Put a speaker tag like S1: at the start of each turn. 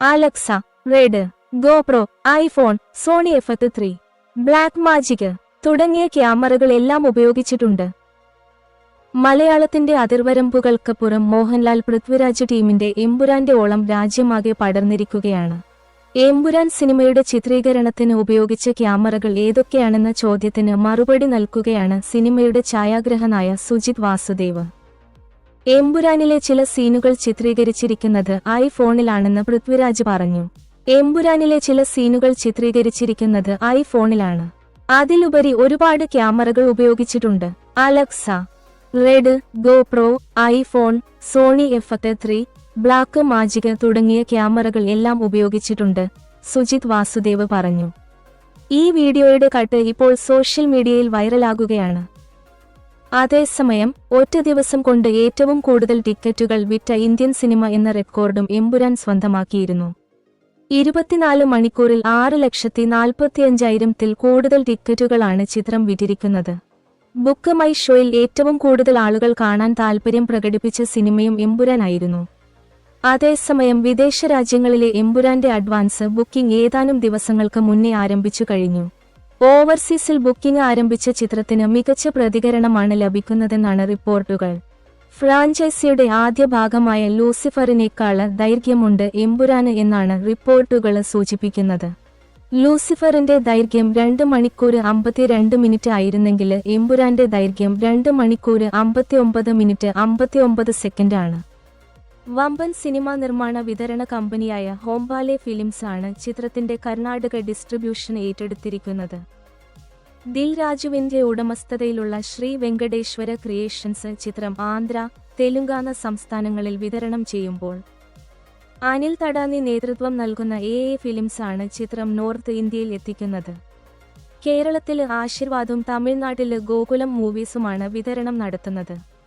S1: Alexa Red GoPro iPhone Sony F three Blackmagic തുടങ്ങിയ ക്യാമറകൾ എല്ലാം ഉപയോഗിച്ചിട്ടുണ്ട്. മലയാളത്തിന്റെ അതിർവരമ്പുകൾക്ക് പുറം മോഹൻലാൽ പൃഥ്വിരാജ് ടീമിന്റെ എമ്പുരാന്റെ ഓളം രാജ്യമാകെ പടർന്നിരിക്കുകയാണ്. എമ്പുരാൻ സിനിമയുടെ ചിത്രീകരണത്തിന് ഉപയോഗിച്ച ക്യാമറകൾ ഏതൊക്കെയാണെന്ന ചോദ്യത്തിന് മറുപടി നൽകുകയാണ് സിനിമയുടെ ഛായാഗ്രഹനായ സുജിത് വാസുദേവ്. എമ്പുരാനിലെ ചില സീനുകൾ ചിത്രീകരിച്ചിരിക്കുന്നത് ഐഫോണിലാണെന്ന് പൃഥ്വിരാജ് പറഞ്ഞു. എംപുരാനിലെ ചില സീനുകൾ ചിത്രീകരിച്ചിരിക്കുന്നത് ഐഫോണിലാണ് അതിലുപരി ഒരുപാട് ക്യാമറകൾ ഉപയോഗിച്ചിട്ടുണ്ട്. Alexa Red GoPro iPhone Sony F three Blackmagic തുടങ്ങിയ ക്യാമറകൾ എല്ലാം ഉപയോഗിച്ചിട്ടുണ്ട് സുജിത് വാസുദേവ് പറഞ്ഞു. ഈ വീഡിയോയുടെ കട്ട് ഇപ്പോൾ സോഷ്യൽ മീഡിയയിൽ വൈറലാകുകയാണ്. അതേസമയം ഒറ്റ ദിവസം കൊണ്ട് ഏറ്റവും കൂടുതൽ ടിക്കറ്റുകൾ വിറ്റ ഇന്ത്യൻ സിനിമ എന്ന റെക്കോർഡും എമ്പുരാൻ സ്വന്തമാക്കിയിരുന്നു. ഇരുപത്തിനാല് മണിക്കൂറിൽ ആറ് ലക്ഷത്തി നാൽപ്പത്തിയഞ്ചായിരത്തിൽ കൂടുതൽ ടിക്കറ്റുകളാണ് ചിത്രം വിറ്റിരിക്കുന്നത്. ബുക്ക് മൈ ഷോയിൽ ഏറ്റവും കൂടുതൽ ആളുകൾ കാണാൻ താൽപര്യം പ്രകടിപ്പിച്ച സിനിമയും എമ്പുരാനായിരുന്നു അതേസമയം വിദേശ രാജ്യങ്ങളിലെ എമ്പുരാന്റെ അഡ്വാൻസ് ബുക്കിംഗ് ഏതാനും ദിവസങ്ങൾക്ക് മുന്നേ ആരംഭിച്ചു കഴിഞ്ഞു. ഓവർസീസിൽ ബുക്കിംഗ് ആരംഭിച്ച ചിത്രത്തിന് മികച്ച പ്രതികരണമാണ് ലഭിക്കുന്നതെന്നാണ് റിപ്പോർട്ടുകൾ. ഫ്രാഞ്ചൈസിയുടെ ആദ്യ ഭാഗമായ ലൂസിഫറിനേക്കാൾ ദൈർഘ്യമുണ്ട് എമ്പുരാന് എന്നാണ് റിപ്പോർട്ടുകൾ സൂചിപ്പിക്കുന്നത്. ലൂസിഫറിന്റെ ദൈർഘ്യം രണ്ട് മണിക്കൂർ അമ്പത്തിരണ്ട് മിനിറ്റ് ആയിരുന്നെങ്കിൽ എമ്പുരാന്റെ ദൈർഘ്യം രണ്ട് മണിക്കൂർ അമ്പത്തിയൊമ്പത് മിനിറ്റ് അമ്പത്തിയൊമ്പത് സെക്കൻഡാണ്. വമ്പൻ സിനിമാ നിർമ്മാണ വിതരണ കമ്പനിയായ ഹോംബാലെ ഫിലിംസ് ആണ് ചിത്രത്തിന്റെ കർണാടക ഡിസ്ട്രിബ്യൂഷൻ ഏറ്റെടുത്തിരിക്കുന്നത്. ദിൽ രാജുവിന്റെ ഉടമസ്ഥതയിലുള്ള ശ്രീ വെങ്കടേശ്വര ക്രിയേഷൻസ് ചിത്രം ആന്ധ്ര തെലുങ്കാന സംസ്ഥാനങ്ങളിൽ വിതരണം ചെയ്യുമ്പോൾ അനിൽ തടാനി നേതൃത്വം നൽകുന്ന എ എ ഫിലിംസ് ആണ് ചിത്രം നോർത്ത് ഇന്ത്യയിൽ എത്തിക്കുന്നത്. കേരളത്തിൽ ആശീർവാദും തമിഴ്നാട്ടിൽ ഗോകുലം മൂവീസുമാണ് വിതരണം നടത്തുന്നത്.